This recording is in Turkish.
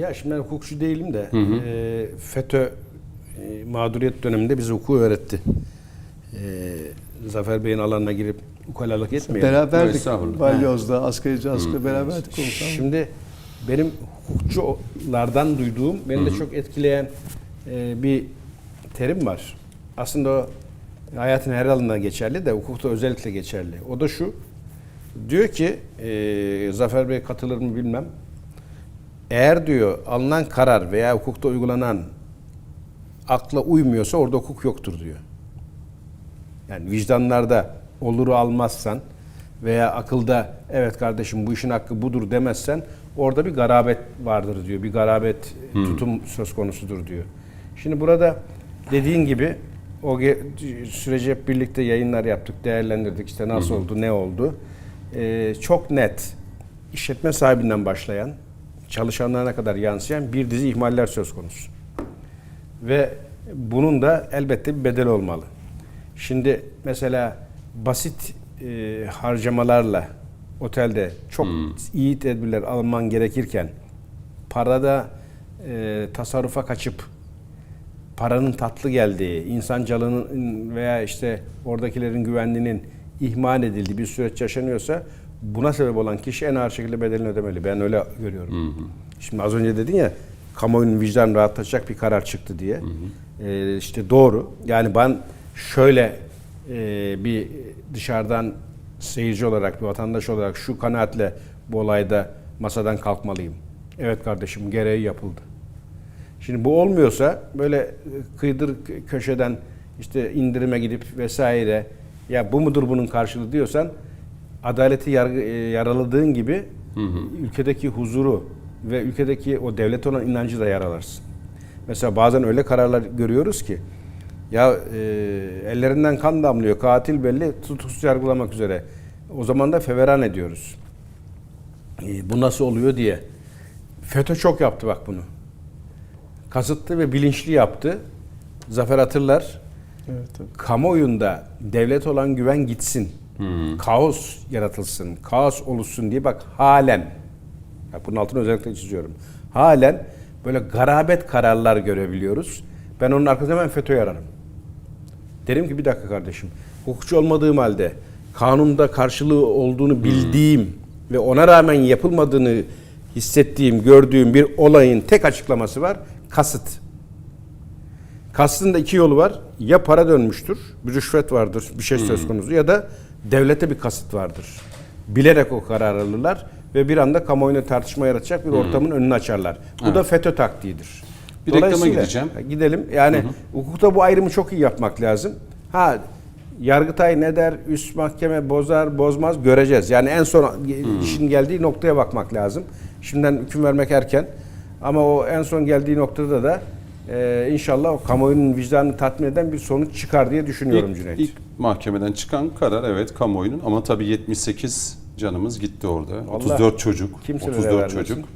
Ya şimdi ben hukukçu değilim de e, FETÖ e, mağduriyet döneminde bize hukuku öğretti. E, Zafer Bey'in alanına girip ukalalık etmeyelim. Beraberdik. Balyoz'da, asgari cazgı beraberdik komutanım. Şimdi benim hukukçulardan duyduğum, beni de çok etkileyen e, bir terim var. Aslında o hayatın her alanında geçerli de hukukta özellikle geçerli. O da şu, diyor ki, e, Zafer Bey katılır mı bilmem, eğer diyor alınan karar veya hukukta uygulanan akla uymuyorsa orada hukuk yoktur diyor. Yani vicdanlarda oluru almazsan veya akılda evet kardeşim bu işin hakkı budur demezsen orada bir garabet vardır diyor. Bir garabet tutum söz konusudur diyor. Şimdi burada dediğin gibi o süreci hep birlikte yayınlar yaptık, değerlendirdik. İşte nasıl oldu, ne oldu. Ee, çok net işletme sahibinden başlayan, çalışanlarına kadar yansıyan bir dizi ihmaller söz konusu. Ve bunun da elbette bir bedeli olmalı. Şimdi mesela basit e, harcamalarla otelde çok iyi tedbirler alman gerekirken parada e, tasarrufa kaçıp paranın tatlı geldiği, insan canının veya işte oradakilerin güvenliğinin ihmal edildiği bir süreç yaşanıyorsa buna sebep olan kişi en ağır şekilde bedelini ödemeli. Ben öyle görüyorum. Şimdi az önce dedin ya kamuoyunun vicdanını rahatlatacak bir karar çıktı diye. Ee, işte doğru. Yani ben şöyle e, bir dışarıdan seyirci olarak, bir vatandaş olarak şu kanaatle bu olayda masadan kalkmalıyım. Evet kardeşim gereği yapıldı. Şimdi bu olmuyorsa böyle e, kıydır köşeden işte indirime gidip vesaire ya bu mudur bunun karşılığı diyorsan adaleti yargı, e, yaraladığın gibi ülkedeki huzuru ve ülkedeki o devlet olan inancı da yaralarsın. Mesela bazen öyle kararlar görüyoruz ki ya e, ellerinden kan damlıyor, katil belli, tutuksuz yargılamak üzere. O zaman da feveran ediyoruz. E, bu nasıl oluyor diye. FETÖ çok yaptı bak bunu kasıtlı ve bilinçli yaptı. Zafer hatırlar. Evet, tabii. Kamuoyunda devlet olan güven gitsin. Kaos yaratılsın. Kaos oluşsun diye bak halen. Bak bunun altını özellikle çiziyorum. Halen böyle garabet kararlar görebiliyoruz. Ben onun arkasında hemen FETÖ'yü ararım. Derim ki bir dakika kardeşim. Hukukçu olmadığım halde kanunda karşılığı olduğunu bildiğim ve ona rağmen yapılmadığını hissettiğim, gördüğüm bir olayın tek açıklaması var. Kasıt. Kastın da iki yolu var. Ya para dönmüştür, bir rüşvet vardır, bir şey söz konusu ya da devlete bir kasıt vardır. Bilerek o karar alırlar ve bir anda kamuoyuna tartışma yaratacak bir ortamın önünü açarlar. Bu da FETÖ taktiğidir. Bir reklama Dolayısıyla- gideceğim. Gidelim. Yani hukukta bu ayrımı çok iyi yapmak lazım. Ha Yargıtay ne der, üst mahkeme bozar, bozmaz göreceğiz. Yani en son işin geldiği noktaya bakmak lazım. Şimdiden hüküm vermek erken. Ama o en son geldiği noktada da e, inşallah o kamuoyunun vicdanını tatmin eden bir sonuç çıkar diye düşünüyorum İlk, Cüneyt. ilk mahkemeden çıkan karar evet kamuoyunun ama tabii 78 canımız gitti orada. Allah 34 çocuk. kimselere 34 vermesin. çocuk.